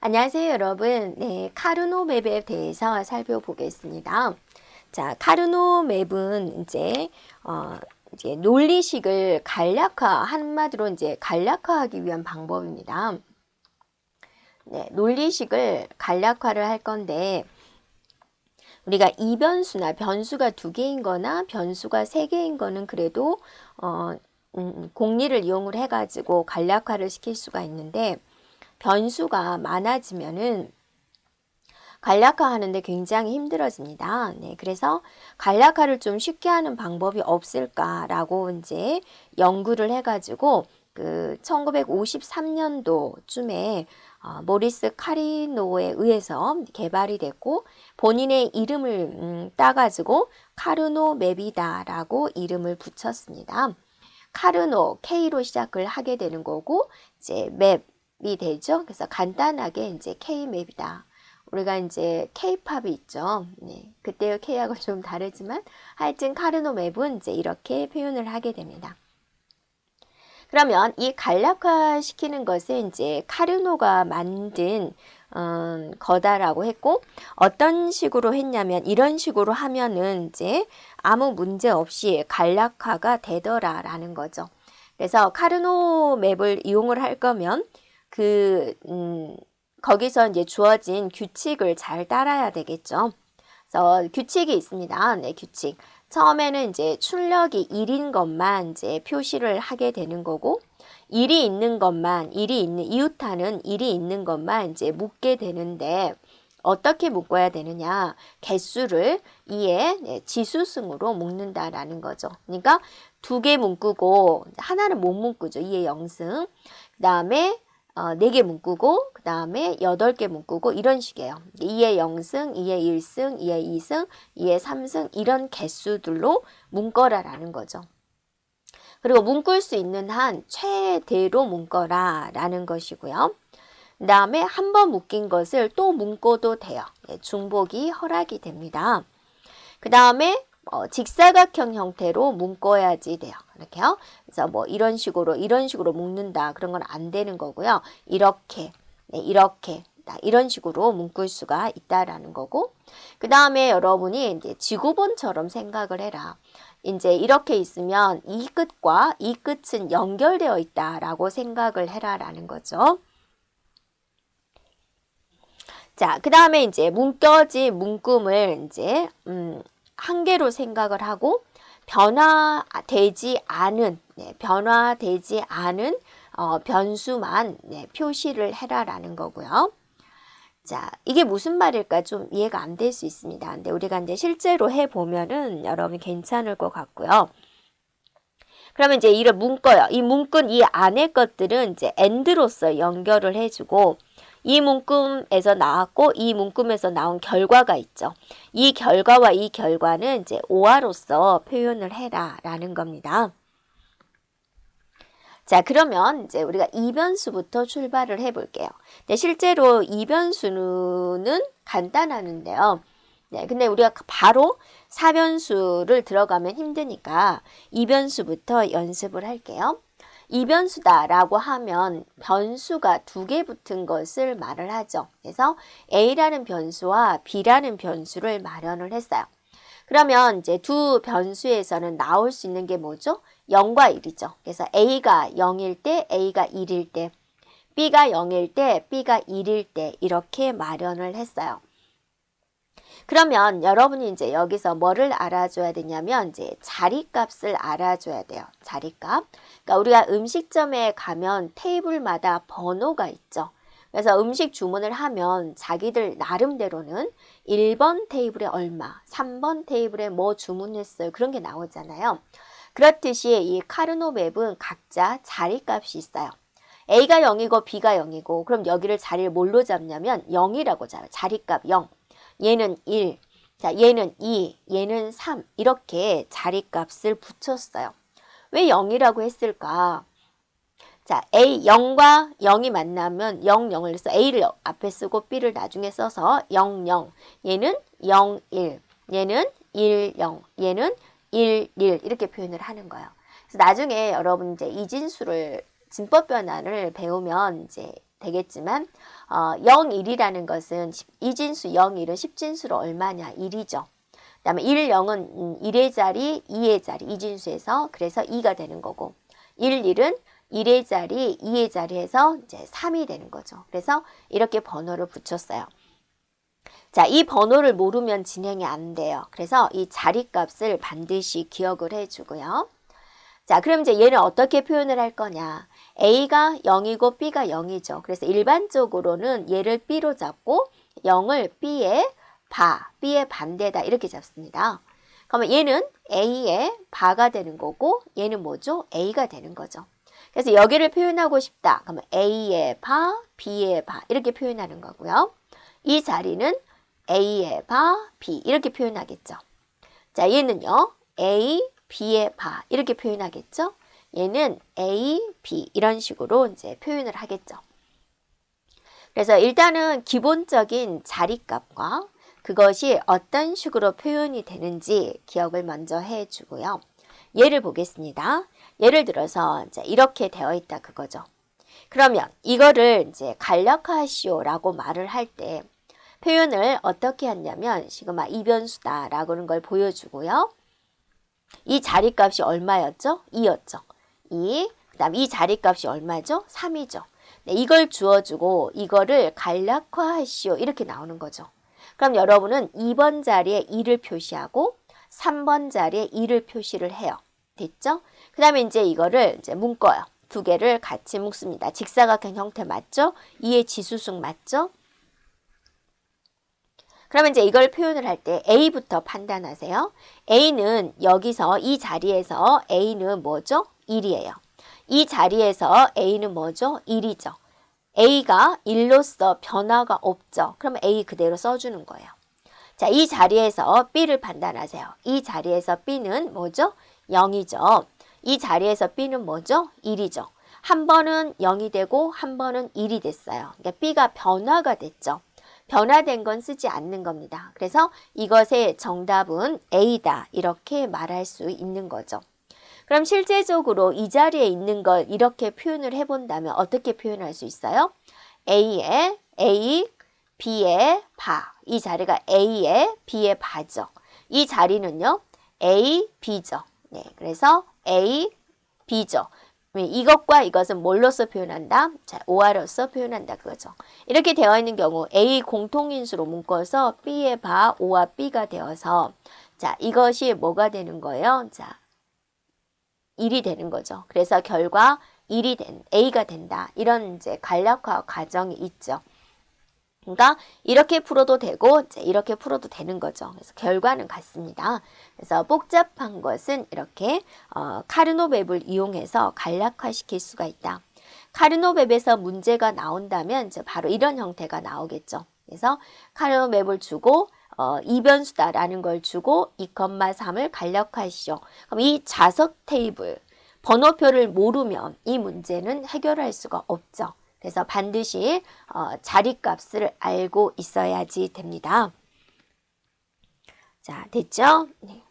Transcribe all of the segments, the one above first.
안녕하세요, 여러분. 네, 카르노 맵에 대해서 살펴보겠습니다. 자, 카르노 맵은 이제 어, 이제 논리식을 간략화 한마디로 이제 간략화하기 위한 방법입니다. 네, 논리식을 간략화를 할 건데 우리가 이변수나 변수가 두 개인 거나 변수가 세 개인 거는 그래도 어, 음, 공리를 이용을 해가지고 간략화를 시킬 수가 있는데 변수가 많아지면은 간략화 하는데 굉장히 힘들어집니다. 네, 그래서 간략화를 좀 쉽게 하는 방법이 없을까라고 이제 연구를 해가지고 그 1953년도쯤에 어, 모리스 카리노에 의해서 개발이 됐고 본인의 이름을 음, 따가지고 카르노 맵이다라고 이름을 붙였습니다. 카르노 K로 시작을 하게 되는 거고 이제 맵 이 되죠. 그래서 간단하게 이제 K 맵이다. 우리가 이제 K-팝이 있죠. 네, 그때의 K하고 좀 다르지만 하여튼 카르노 맵은 이제 이렇게 표현을 하게 됩니다. 그러면 이 간략화 시키는 것을 이제 카르노가 만든 음, 거다라고 했고 어떤 식으로 했냐면 이런 식으로 하면은 이제 아무 문제 없이 간략화가 되더라라는 거죠. 그래서 카르노 맵을 이용을 할 거면 그 음, 거기서 이제 주어진 규칙을 잘 따라야 되겠죠. 그래서 규칙이 있습니다. 네, 규칙. 처음에는 이제 출력이 1인 것만 이제 표시를 하게 되는 거고, 일이 있는 것만, 일이 있는, 이웃하는 일이 있는 것만 이제 묶게 되는데, 어떻게 묶어야 되느냐. 개수를 2의 네, 지수승으로 묶는다라는 거죠. 그러니까 두 개 묶고, 하나는 못 묶죠. 2의 0승. 그 다음에 어, 4개 묶고 그 다음에 8개 묶고 이런 식이에요. 2의 0승, 2의 1승, 2의 2승, 2의 3승 이런 개수들로 묶어라라는 거죠. 그리고 묶을 수 있는 한 최대로 묶어라 라는 것이고요. 그 다음에 한 번 묶인 것을 또 묶어도 돼요. 예, 중복이 허락이 됩니다. 그 다음에 어, 직사각형 형태로 묶어야지 돼요. 이렇게요. 그래서 뭐 이런 식으로 이런 식으로 묶는다 그런 건 안 되는 거고요. 이렇게 네, 이렇게 이런 식으로 묶을 수가 있다라는 거고 그 다음에 여러분이 이제 지구본처럼 생각을 해라. 이제 이렇게 있으면 이 끝과 이 끝은 연결되어 있다라고 생각을 해라라는 거죠. 자, 그 다음에 이제 묶여진 문금을 이제 음, 한 개로 생각을 하고 변화되지 않은 네, 변화되지 않은 어, 변수만 네, 표시를 해라라는 거고요. 자, 이게 무슨 말일까 좀 이해가 안 될 수 있습니다. 근데 우리가 이제 실제로 해 보면은 여러분 괜찮을 것 같고요. 그러면 이제 이를 묶어요. 이 묶은 이 안에 것들은 이제 엔드로서 연결을 해주고 이 문금에서 나왔고 이 문금에서 나온 결과가 있죠. 이 결과와 이 결과는 이제 오화로서 표현을 해라라는 겁니다. 자, 그러면 이제 우리가 이변수부터 출발을 해 볼게요. 네, 실제로 이변수는 간단하는데요. 네, 근데 우리가 바로 사변수를 들어가면 힘드니까 이변수부터 연습을 할게요. 이 변수다라고 하면 변수가 두 개 붙은 것을 말을 하죠. 그래서 A라는 변수와 B라는 변수를 마련을 했어요. 그러면 이제 두 변수에서는 나올 수 있는 게 뭐죠? 0과 1이죠. 그래서 A가 0일 때, A가 1일 때, B가 0일 때, B가 1일 때 이렇게 마련을 했어요. 그러면 여러분이 이제 여기서 뭐를 알아줘야 되냐면 이제 자리값을 알아줘야 돼요. 자리값. 그러니까 우리가 음식점에 가면 테이블마다 번호가 있죠. 그래서 음식 주문을 하면 자기들 나름대로는 1번 테이블에 얼마, 3번 테이블에 뭐 주문했어요. 그런 게 나오잖아요. 그렇듯이 이 카르노 맵은 각자 자리값이 있어요. A가 0이고 B가 0이고 그럼 여기를 자리를 뭘로 잡냐면 0이라고 잡아요. 자리값 0. 얘는 1, 자 얘는 2, 얘는 3 이렇게 자리값을 붙였어요. 왜 0이라고 했을까? 자, A 0과 0이 만나면 0, 0을 해서 A를 앞에 쓰고 B를 나중에 써서 0, 0. 얘는 0, 1. 얘는 1, 0. 얘는 1, 1 이렇게 표현을 하는 거예요. 그래서 나중에 여러분 이제 이진수를 진법 변환을 배우면 이제 되겠지만 어, 0, 1이라는 것은 이진수 0, 1은 10진수로 얼마냐? 1이죠. 그 다음에 1, 0은 1의 자리, 2의 자리, 이진수에서 그래서 2가 되는 거고 1, 1은 1의 자리, 2의 자리에서 이제 3이 되는 거죠. 그래서 이렇게 번호를 붙였어요. 자, 이 번호를 모르면 진행이 안 돼요. 그래서 이 자리값을 반드시 기억을 해주고요. 자, 그럼 이제 얘는 어떻게 표현을 할 거냐? A가 0이고 B가 0이죠. 그래서 일반적으로는 얘를 B로 잡고 0을 B의 바, B의 반대다 이렇게 잡습니다. 그러면 얘는 A의 바가 되는 거고 얘는 뭐죠? A가 되는 거죠. 그래서 여기를 표현하고 싶다. 그러면 A의 바, B의 바 이렇게 표현하는 거고요. 이 자리는 A의 바, B 이렇게 표현하겠죠. 자, 얘는요. A, B의 바 이렇게 표현하겠죠. 얘는 A, B 이런 식으로 이제 표현을 하겠죠. 그래서 일단은 기본적인 자리값과 그것이 어떤 식으로 표현이 되는지 기억을 먼저 해주고요. 예를 보겠습니다. 예를 들어서 이제 이렇게 되어 있다 그거죠. 그러면 이거를 이제 간략화시오라고 말을 할 때 표현을 어떻게 했냐면 시그마 이변수다라고 하는 걸 보여주고요. 이 자리값이 얼마였죠? 2였죠. 2. 그 다음 이 자리값이 얼마죠? 3이죠. 네, 이걸 주어주고 이거를 간략화하시오 이렇게 나오는 거죠. 그럼 여러분은 2번 자리에 2를 표시하고 3번 자리에 2를 표시를 해요. 됐죠? 그 다음에 이제 이거를 이제 묶어요. 두 개를 같이 묶습니다. 직사각형 형태 맞죠? 2의 지수승 맞죠? 그러면 이제 이걸 표현을 할 때 A부터 판단하세요. A는 여기서 이 자리에서 A는 뭐죠? 1이에요. 이 자리에서 A는 뭐죠? 1이죠. A가 1로서 변화가 없죠. 그럼 A 그대로 써주는 거예요. 자, 이 자리에서 B를 판단하세요. 이 자리에서 B는 뭐죠? 0이죠. 이 자리에서 B는 뭐죠? 1이죠. 한 번은 0이 되고 한 번은 1이 됐어요. 그러니까 B가 변화가 됐죠. 변화된 건 쓰지 않는 겁니다. 그래서 이것의 정답은 A다 이렇게 말할 수 있는 거죠. 그럼 실제적으로 이 자리에 있는 걸 이렇게 표현을 해본다면 어떻게 표현할 수 있어요? A의 A, B의 바. 이 자리가 A의 B의 바죠. 이 자리는요. A, B죠. 네, 그래서 A, B죠. 이것과 이것은 뭘로써 표현한다? 자, 오화로서 표현한다 그거죠. 이렇게 되어 있는 경우 A 공통인수로 묶어서 B의 바 O와 B가 되어서 자, 이것이 뭐가 되는 거예요? 자, 1이 되는 거죠. 그래서 결과 1이 된 A가 된다. 이런 이제 간략화 과정이 있죠. 그러니까 이렇게 풀어도 되고 이렇게 풀어도 되는 거죠. 그래서 결과는 같습니다. 그래서 복잡한 것은 이렇게 어, 카르노맵을 이용해서 간략화시킬 수가 있다. 카르노맵에서 문제가 나온다면 바로 이런 형태가 나오겠죠. 그래서 카르노맵을 주고 어, 이변수다라는 걸 주고 2,3을 간략화하시오. 그럼 이 자석 테이블 번호표를 모르면 이 문제는 해결할 수가 없죠. 그래서 반드시 어, 자리값을 알고 있어야지 됩니다. 자, 됐죠? 네.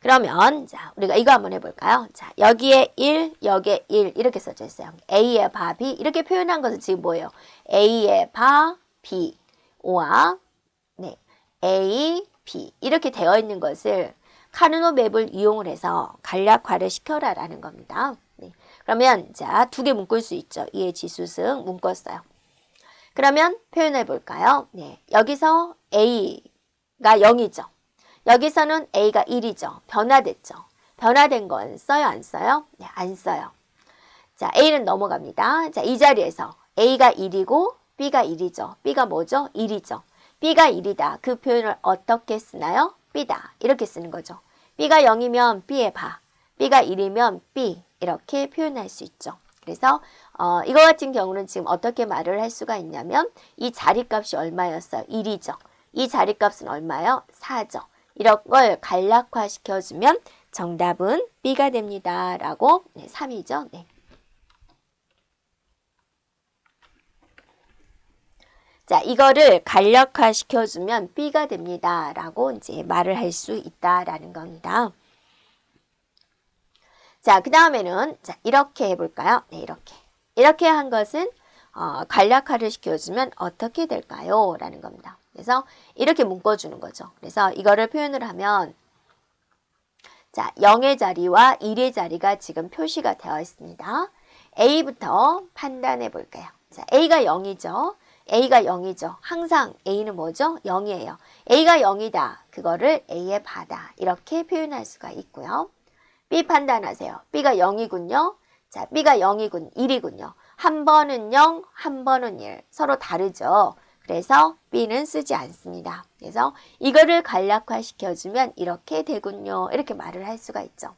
그러면 자, 우리가 이거 한번 해볼까요? 자, 여기에 1, 여기에 1 이렇게 써져 있어요. A의 바 B 이렇게 표현한 것은 지금 뭐예요? A의 바 B 와 네, A, B 이렇게 되어 있는 것을 카르노 맵을 이용을 해서 간략화를 시켜라 라는 겁니다. 네. 그러면 자, 두 개 묶을 수 있죠. 이의 지수승 묶었어요. 그러면 표현해 볼까요? 네. 여기서 A가 0이죠. 여기서는 A가 1이죠. 변화됐죠. 변화된 건 써요, 안 써요? 네, 안 써요. 자, A는 넘어갑니다. 자, 이 자리에서 A가 1이고 B가 1이죠. B가 뭐죠? 1이죠. B가 1이다. 그 표현을 어떻게 쓰나요? B다. 이렇게 쓰는 거죠. B가 0이면 B의 바. B가 1이면 B. 이렇게 표현할 수 있죠. 그래서 어, 이거 같은 경우는 지금 어떻게 말을 할 수가 있냐면 이 자리값이 얼마였어요? 1이죠. 이 자리값은 얼마요? 4죠. 이런 걸 간략화 시켜주면 정답은 B가 됩니다. 라고 네, 3이죠. 네. 자, 이거를 간략화 시켜주면 B가 됩니다. 라고 이제 말을 할 수 있다라는 겁니다. 자, 그 다음에는 자, 이렇게 해볼까요? 네, 이렇게. 이렇게 한 것은 어, 간략화를 시켜주면 어떻게 될까요? 라는 겁니다. 그래서 이렇게 묶어주는 거죠. 그래서 이거를 표현을 하면 자, 0의 자리와 1의 자리가 지금 표시가 되어 있습니다. A부터 판단해 볼까요? 자, A가 0이죠. A가 0이죠. 항상 A는 뭐죠? 0이에요. A가 0이다. 그거를 A의 바다. 이렇게 표현할 수가 있고요. B 판단하세요. B가 0이군요. 자, B가 0이군, 1이군요. 한 번은 0, 한 번은 1. 서로 다르죠. 그래서 B는 쓰지 않습니다. 그래서 이거를 간략화 시켜주면 이렇게 되군요. 이렇게 말을 할 수가 있죠.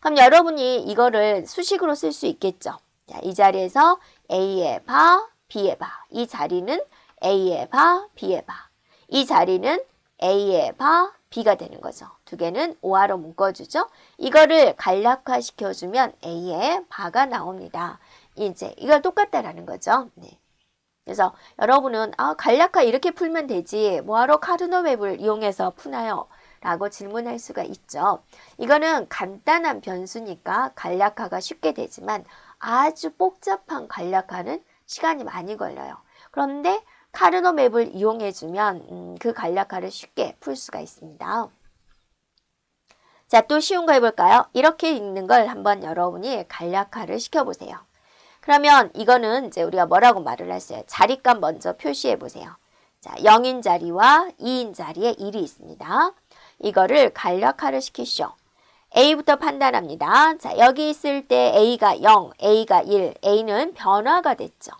그럼 여러분이 이거를 수식으로 쓸 수 있겠죠. 자, 이 자리에서 A의 바, B의 바. 이 자리는 A의 바, B의 바. 이 자리는 A의 바, B가 되는 거죠. 두 개는 오화로 묶어주죠. 이거를 간략화 시켜주면 A의 바가 나옵니다. 이제 이걸 똑같다라는 거죠. 네. 그래서 여러분은 아, 간략화 이렇게 풀면 되지 뭐하러 카르노 맵을 이용해서 푸나요? 라고 질문할 수가 있죠. 이거는 간단한 변수니까 간략화가 쉽게 되지만 아주 복잡한 간략화는 시간이 많이 걸려요. 그런데 카르노 맵을 이용해주면 음, 그 간략화를 쉽게 풀 수가 있습니다. 자, 또 쉬운 거 해볼까요? 이렇게 읽는 걸 한번 여러분이 간략화를 시켜보세요. 그러면 이거는 이제 우리가 뭐라고 말을 했어요? 자리값 먼저 표시해 보세요. 자, 0인 자리와 2인 자리에 1이 있습니다. 이거를 간략화를 시키시오. A부터 판단합니다. 자, 여기 있을 때 A가 0, A가 1, A는 변화가 됐죠.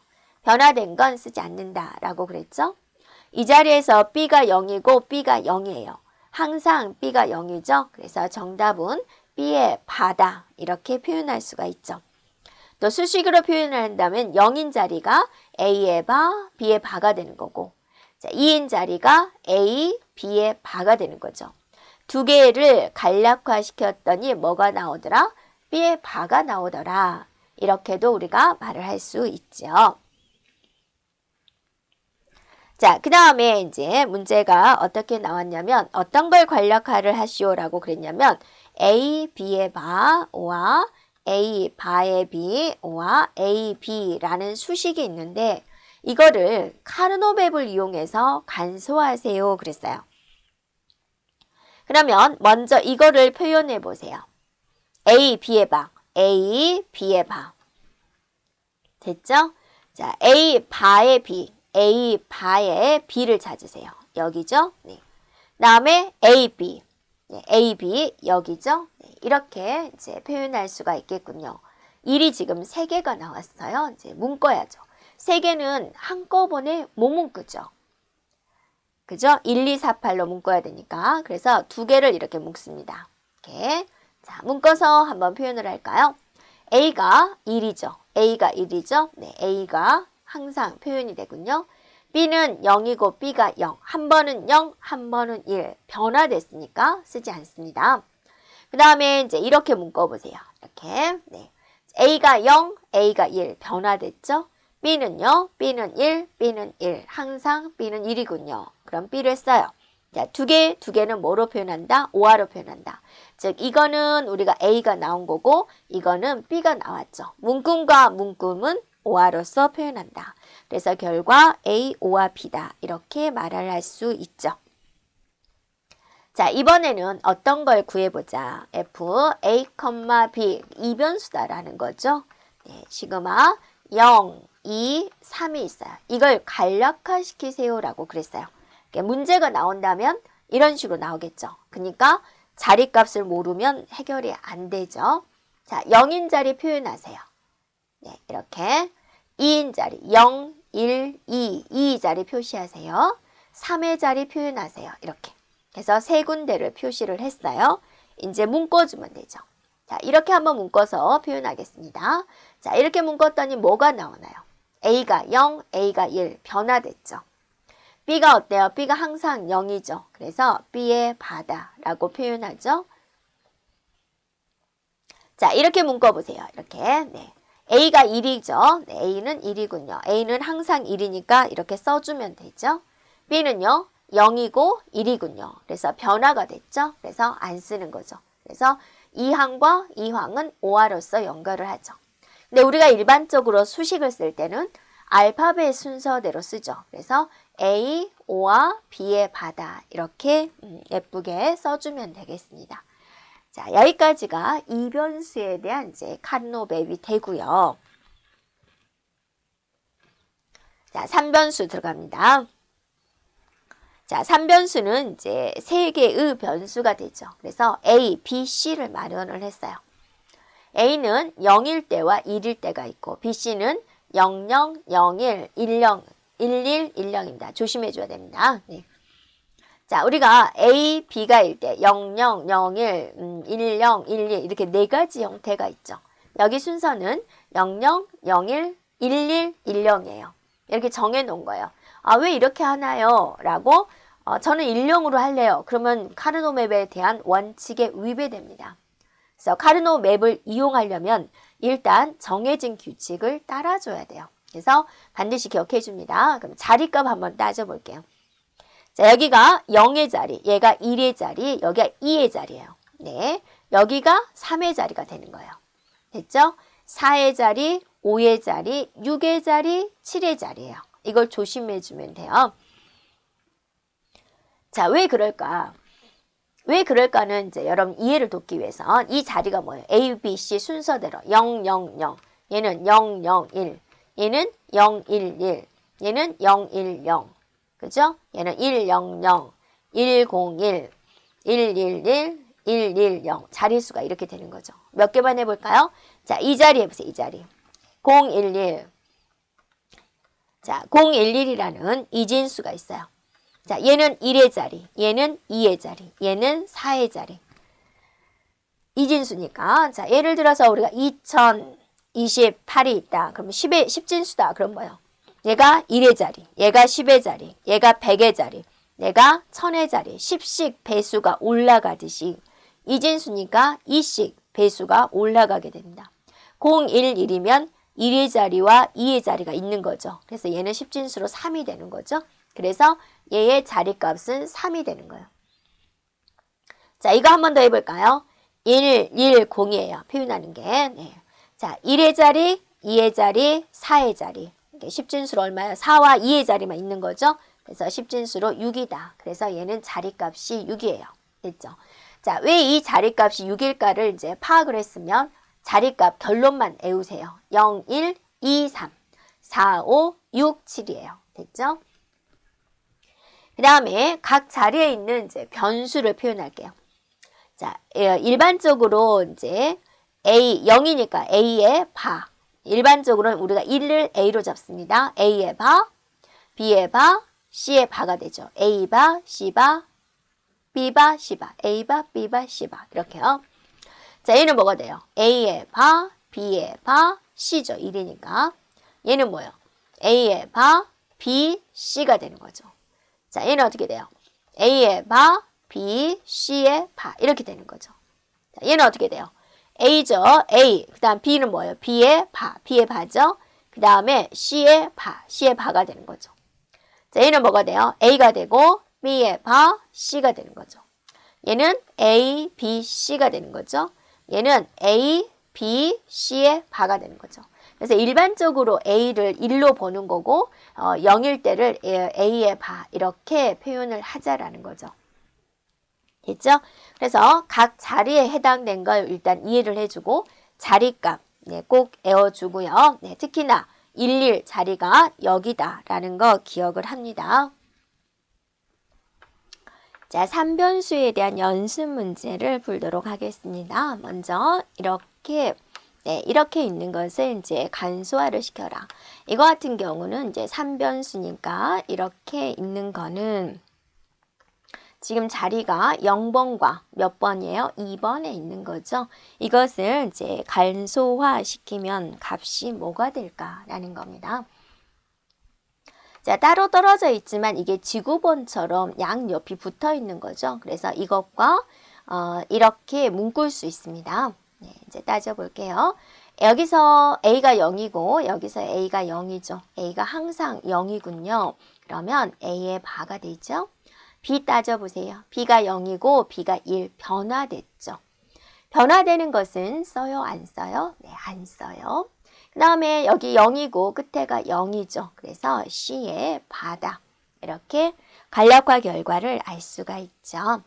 변화된 건 쓰지 않는다라고 그랬죠. 이 자리에서 B가 0이고 B가 0이에요. 항상 B가 0이죠. 그래서 정답은 B의 바다 이렇게 표현할 수가 있죠. 또 수식으로 표현을 한다면 0인 자리가 A의 바, B의 바가 되는 거고 자, 2인 자리가 A, B의 바가 되는 거죠. 두 개를 간략화 시켰더니 뭐가 나오더라? B의 바가 나오더라. 이렇게도 우리가 말을 할 수 있죠. 자, 그 다음에 이제 문제가 어떻게 나왔냐면 어떤 걸 간략화를 하시오라고 그랬냐면 A, B의 바와 A 바의 B와 A, B라는 수식이 있는데 이거를 카르노맵을 이용해서 간소화하세요 그랬어요. 그러면 먼저 이거를 표현해 보세요. A, B의 바, A, B의 바. 됐죠? 자, A 바의 B, A 바의 B를 찾으세요. 여기죠? 네. 다음에 A, B. 네, A, B 여기죠? 네, 이렇게 이제 표현할 수가 있겠군요. 1이 지금 3개가 나왔어요. 이제 묶어야죠. 3개는 한꺼번에 못 묶죠. 그죠? 1, 2, 4, 8로 묶어야 되니까. 그래서 두 개를 이렇게 묶습니다. 이렇게. 자, 묶어서 한번 표현을 할까요? A가 1이죠. A가 1이죠. 네, A가 항상 표현이 되군요. B는 0이고 B가 0. 한 번은 0, 한 번은 1. 변화됐으니까 쓰지 않습니다. 그 다음에 이제 이렇게 묶어보세요. 이렇게. 네. A가 0, A가 1. 변화됐죠? B는요, B는 1, B는 1. 항상 B는 1이군요. 그럼 B를 써요. 자, 두 개, 두 개는 뭐로 표현한다? 오화로 표현한다. 즉, 이거는 우리가 A가 나온 거고, 이거는 B가 나왔죠. 문금과 문금은 오화로서 표현한다. 그래서 결과 A, O와 B다. 이렇게 말을 할 수 있죠. 자, 이번에는 어떤 걸 구해보자. F, A, B, 이변수다라는 거죠. 네, 시그마 0, 2, 3이 있어요. 이걸 간략화 시키세요라고 그랬어요. 문제가 나온다면 이런 식으로 나오겠죠. 그러니까 자리값을 모르면 해결이 안 되죠. 자, 0인 자리 표현하세요. 네, 이렇게 2인 자리 0, 1, 2, 2 자리 표시하세요. 3의 자리 표현하세요. 이렇게. 그래서 세 군데를 표시를 했어요. 이제 묶어주면 되죠. 자, 이렇게 한번 묶어서 표현하겠습니다. 자, 이렇게 묶었더니 뭐가 나오나요? A가 0, A가 1 변화됐죠. B가 어때요? B가 항상 0이죠. 그래서 B의 바다라고 표현하죠. 자, 이렇게 묶어보세요. 이렇게. 네. A가 1이죠. 네, A는 1이군요. A는 항상 1이니까 이렇게 써주면 되죠. B는요. 0이고 1이군요. 그래서 변화가 됐죠. 그래서 안 쓰는 거죠. 그래서 2항과 2항은 오화로서 연결을 하죠. 근데 우리가 일반적으로 수식을 쓸 때는 알파벳 순서대로 쓰죠. 그래서 A, O와 B의 바다 이렇게 음, 예쁘게 써주면 되겠습니다. 자, 여기까지가 이변수에 대한 이제 카르노 맵이 되고요. 자, 3변수 들어갑니다. 자, 3변수는 이제 세 개의 변수가 되죠. 그래서 A, B, C를 마련을 했어요. A는 0일 때와 1일 때가 있고 B, C는 00, 01, 10, 11, 10입니다. 조심해 줘야 됩니다. 네. 자, 우리가 A, B가 일 때 00, 01, 음, 10, 11 이렇게 네 가지 형태가 있죠. 여기 순서는 00, 01, 11, 10이에요. 이렇게 정해 놓은 거예요. 아, 왜 이렇게 하나요? 라고 어, 저는 1령으로 할래요. 그러면 카르노 맵에 대한 원칙에 위배됩니다. 그래서 카르노 맵을 이용하려면 일단 정해진 규칙을 따라줘야 돼요. 그래서 반드시 기억해 줍니다. 그럼 자리값 한번 따져볼게요. 자, 여기가 0의 자리, 얘가 1의 자리, 여기가 2의 자리예요. 네, 여기가 3의 자리가 되는 거예요. 됐죠? 4의 자리, 5의 자리, 6의 자리, 7의 자리예요. 이걸 조심해 주면 돼요. 자, 왜 그럴까? 왜 그럴까는 이제 여러분 이해를 돕기 위해서 이 자리가 뭐예요? A, B, C 순서대로 0, 0, 0. 얘는 0, 0, 1. 얘는 0, 1, 1. 얘는 0, 1, 0. 그죠? 얘는 1, 0, 0. 1, 0, 1. 1, 1, 1. 1, 1, 0. 자리수가 이렇게 되는 거죠. 몇 개만 해볼까요? 자, 이 자리 해보세요. 이 자리. 0, 1, 1. 자, 0, 1, 1이라는 이진수가 있어요. 자, 얘는 1의 자리, 얘는 2의 자리, 얘는 4의 자리. 이진수니까. 자, 예를 들어서 우리가 2028이 있다. 그러면 10의, 10진수다. 그럼 뭐요? 얘가 1의 자리, 얘가 10의 자리, 얘가 100의 자리, 얘가 1000의 자리. 10씩 배수가 올라가듯이 이진수니까 2씩 배수가 올라가게 됩니다. 0, 1, 1이면 1의 자리와 2의 자리가 있는 거죠. 그래서 얘는 10진수로 3이 되는 거죠. 그래서 얘의 자리값은 3이 되는 거예요. 자, 이거 한 번 더 해볼까요? 1, 1, 0이에요. 표현하는 게. 네. 자, 1의 자리, 2의 자리, 4의 자리. 10진수로 얼마예요? 4와 2의 자리만 있는 거죠. 그래서 10진수로 6이다. 그래서 얘는 자리값이 6이에요. 됐죠? 자, 왜 이 자리값이 6일까를 이제 파악을 했으면 자리값 결론만 외우세요. 0, 1, 2, 3, 4, 5, 6, 7이에요. 됐죠? 그 다음에 각 자리에 있는 이제 변수를 표현할게요. 자, 예, 일반적으로 이제 A 0이니까 A의 바. 일반적으로는 우리가 1을 A로 잡습니다. A의 바, B의 바, C의 바가 되죠. A 바, C 바, B 바, C 바, A 바, B 바, C 바 이렇게요. 자, 얘는 뭐가 돼요? A의 바, B의 바, C죠. 1이니까. 얘는 뭐예요? A의 바, B, C가 되는 거죠. 자, 얘는 어떻게 돼요? A의 바, B, C의 바 이렇게 되는 거죠. 자, 얘는 어떻게 돼요? A죠. A. 그 다음 B는 뭐예요? B의 바, B의 바죠. 그 다음에 C의 바, C의 바가 되는 거죠. 자, 얘는 뭐가 돼요? A가 되고 B의 바, C가 되는 거죠. 얘는 A, B, C가 되는 거죠. 얘는 A, B, C의 바가 되는 거죠. 그래서 일반적으로 A를 1로 보는 거고 어, 0일 때를 A의 바 이렇게 표현을 하자라는 거죠. 됐죠? 그래서 각 자리에 해당된 걸 일단 이해를 해주고 자리값 네, 꼭 외워주고요. 네, 특히나 11 자리가 여기다라는 거 기억을 합니다. 자, 3변수에 대한 연습 문제를 풀도록 하겠습니다. 먼저 이렇게 네, 이렇게 있는 것을 이제 간소화를 시켜라. 이거 같은 경우는 이제 3변수니까 이렇게 있는 거는 지금 자리가 0번과 몇 번이에요? 2번에 있는 거죠. 이것을 이제 간소화 시키면 값이 뭐가 될까라는 겁니다. 자, 따로 떨어져 있지만 이게 지구본처럼 양옆이 붙어 있는 거죠. 그래서 이것과 어, 이렇게 묶을 수 있습니다. 네, 이제 따져볼게요. 여기서 A가 0이고 여기서 A가 0이죠. A가 항상 0이군요. 그러면 A의 바가 되죠. B 따져보세요. B가 0이고 B가 1 변화됐죠. 변화되는 것은 써요? 안 써요? 네, 안 써요. 그그 다음에 여기 0이고 끝에가 0이죠. 그래서 C의 바다. 이렇게 간략화 결과를 알 수가 있죠.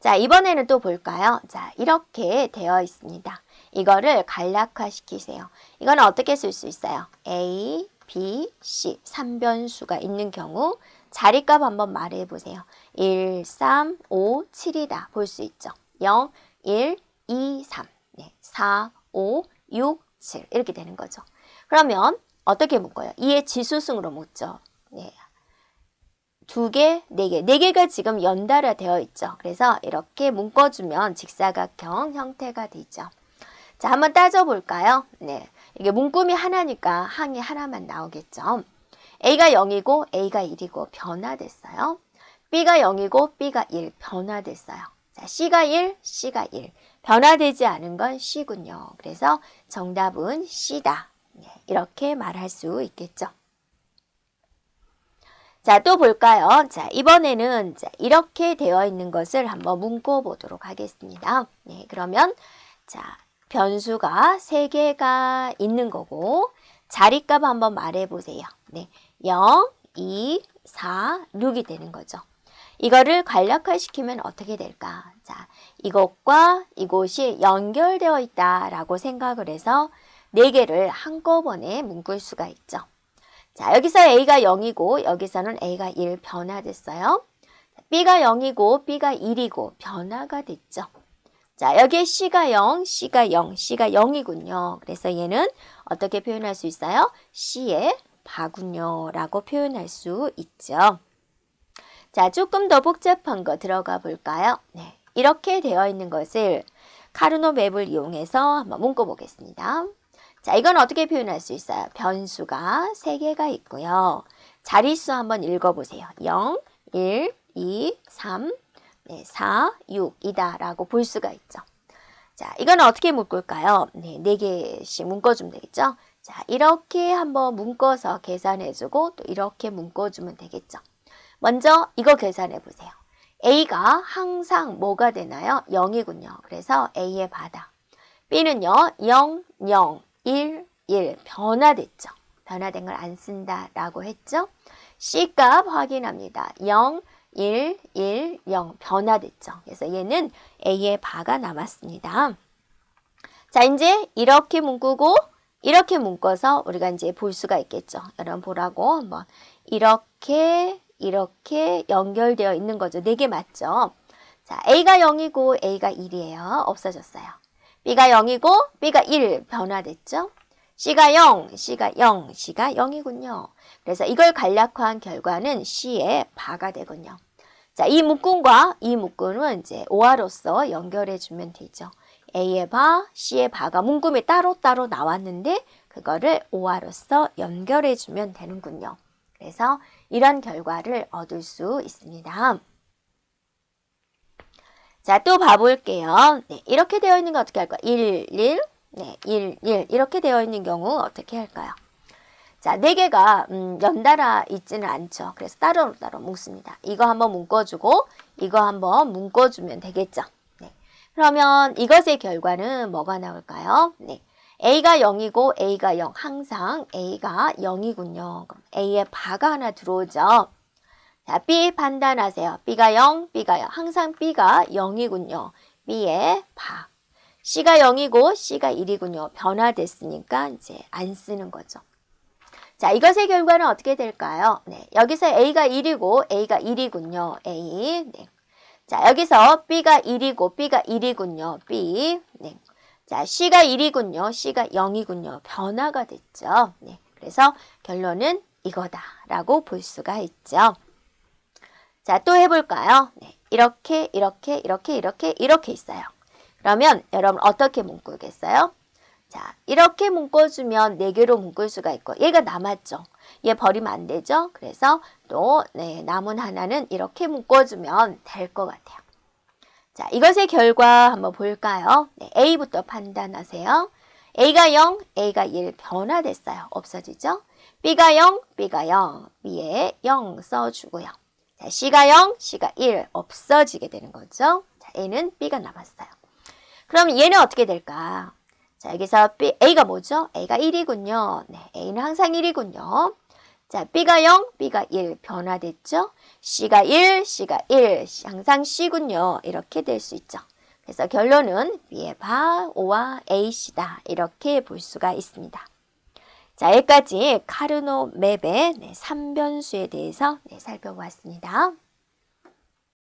자, 이번에는 또 볼까요? 자, 이렇게 되어 있습니다. 이거를 간략화 시키세요. 이거는 어떻게 쓸 수 있어요? A, B, C 3변수가 있는 경우 자리값 한번 말해 보세요. 1, 3, 5, 7이다. 볼 수 있죠. 0, 1, 2, 3, 네, 4, 5, 6, 7 이렇게 되는 거죠. 그러면 어떻게 묶어요? 2의 지수승으로 묶죠. 네. 두 개, 네 개. 네 개가 지금 연달아 되어 있죠. 그래서 이렇게 묶어주면 직사각형 형태가 되죠. 자, 한번 따져볼까요? 네. 이게 문구미 하나니까 항이 하나만 나오겠죠. A가 0이고 A가 1이고 변화됐어요. B가 0이고 B가 1 변화됐어요. 자, C가 1, C가 1. 변화되지 않은 건 C군요. 그래서 정답은 C다. 네, 이렇게 말할 수 있겠죠. 자, 또 볼까요? 자, 이번에는 자, 이렇게 되어 있는 것을 한번 묶어 보도록 하겠습니다. 네, 그러면 자, 변수가 3개가 있는 거고 자리값 한번 말해 보세요. 네. 0, 2, 4, 6이 되는 거죠. 이거를 간략화 시키면 어떻게 될까? 자, 이것과 이곳이 연결되어 있다라고 생각을 해서 네 개를 한꺼번에 묶을 수가 있죠. 자, 여기서 A가 0이고 여기서는 A가 1 변화됐어요. B가 0이고 B가 1이고 변화가 됐죠. 자, 여기에 C가 0, C가 0, C가 0이군요. 그래서 얘는 어떻게 표현할 수 있어요? C의 바군요. 라고 표현할 수 있죠. 자, 조금 더 복잡한 거 들어가 볼까요? 네. 이렇게 되어 있는 것을 카르노 맵을 이용해서 한번 묶어 보겠습니다. 자, 이건 어떻게 표현할 수 있어요? 변수가 3개가 있고요. 자릿수 한번 읽어보세요. 0, 1, 2, 3, 네, 4, 6이다 라고 볼 수가 있죠. 자, 이건 어떻게 묶을까요? 네, 4개씩 묶어주면 되겠죠. 자, 이렇게 한번 묶어서 계산해주고 또 이렇게 묶어주면 되겠죠. 먼저 이거 계산해 보세요. A가 항상 뭐가 되나요? 0이군요. 그래서 A의 바다. B는요, 0, 0, 1, 1 변화됐죠. 변화된 걸 안 쓴다라고 했죠. C 값 확인합니다. 0, 1, 1, 0 변화됐죠. 그래서 얘는 A의 바가 남았습니다. 자, 이제 이렇게 묶고 이렇게 묶어서 우리가 이제 볼 수가 있겠죠. 여러분 보라고 한번 이렇게 이렇게 연결되어 있는 거죠. 네 개 맞죠? 자, A가 0이고 A가 1이에요. 없어졌어요. B가 0이고 B가 1 변화됐죠? C가 0, C가 0, C가 0이군요. 그래서 이걸 간략화한 결과는 C의 바가 되군요. 자, 이 묶음과 이 묶음은 이제 오화로서 연결해 주면 되죠. A의 바, C의 바가 문금이 따로따로 나왔는데 그거를 오화로서 연결해 주면 되는군요. 그래서 이런 결과를 얻을 수 있습니다. 자, 또 봐볼게요. 네, 이렇게 되어 있는 거 어떻게 할까요? 1, 1, 네, 1, 1 이렇게 되어 있는 경우 어떻게 할까요? 자, 네 개가 음, 연달아 있지는 않죠. 그래서 따로따로 따로 묶습니다. 이거 한번 묶어주고 이거 한번 묶어주면 되겠죠. 네. 그러면 이것의 결과는 뭐가 나올까요? 네. A가 0이고 A가 0 항상 A가 0이군요. 그럼 A의 바가 하나 들어오죠. 자, B 판단하세요. B가 0, B가 0. 항상 B가 0이군요. B의 바. C가 0이고 C가 1이군요. 변화됐으니까 이제 안 쓰는 거죠. 자, 이것의 결과는 어떻게 될까요? 네, 여기서 A가 1이고 A가 1이군요. A. 네. 자, 여기서 B가 1이고 B가 1이군요. B. 네. 자, C가 1이군요. C가 0이군요. 변화가 됐죠. 네. 그래서 결론은 이거다라고 볼 수가 있죠. 자, 또 해볼까요? 네. 이렇게, 이렇게, 이렇게, 이렇게, 이렇게 있어요. 그러면 여러분 어떻게 묶겠어요? 자, 이렇게 묶어주면 네 개로 묶을 수가 있고 얘가 남았죠. 얘 버리면 안 되죠. 그래서 또 네, 남은 하나는 이렇게 묶어주면 될 것 같아요. 자, 이것의 결과 한번 볼까요? 네, A부터 판단하세요. A가 0, A가 1 변화됐어요. 없어지죠? B가 0, B가 0, B에 0 써주고요. 자, C가 0, C가 1 없어지게 되는 거죠. 자, A는 B가 남았어요. 그럼 얘는 어떻게 될까? 자, 여기서 B, A가 뭐죠? A가 1이군요. 네, A는 항상 1이군요. 자, B가 0, B가 1 변화됐죠? C가 1, C가 1, 항상 C군요. 이렇게 될 수 있죠. 그래서 결론은 B의 바, O와 A시다. 이렇게 볼 수가 있습니다. 자, 여기까지 카르노 맵의 네, 3변수에 대해서 네, 살펴보았습니다.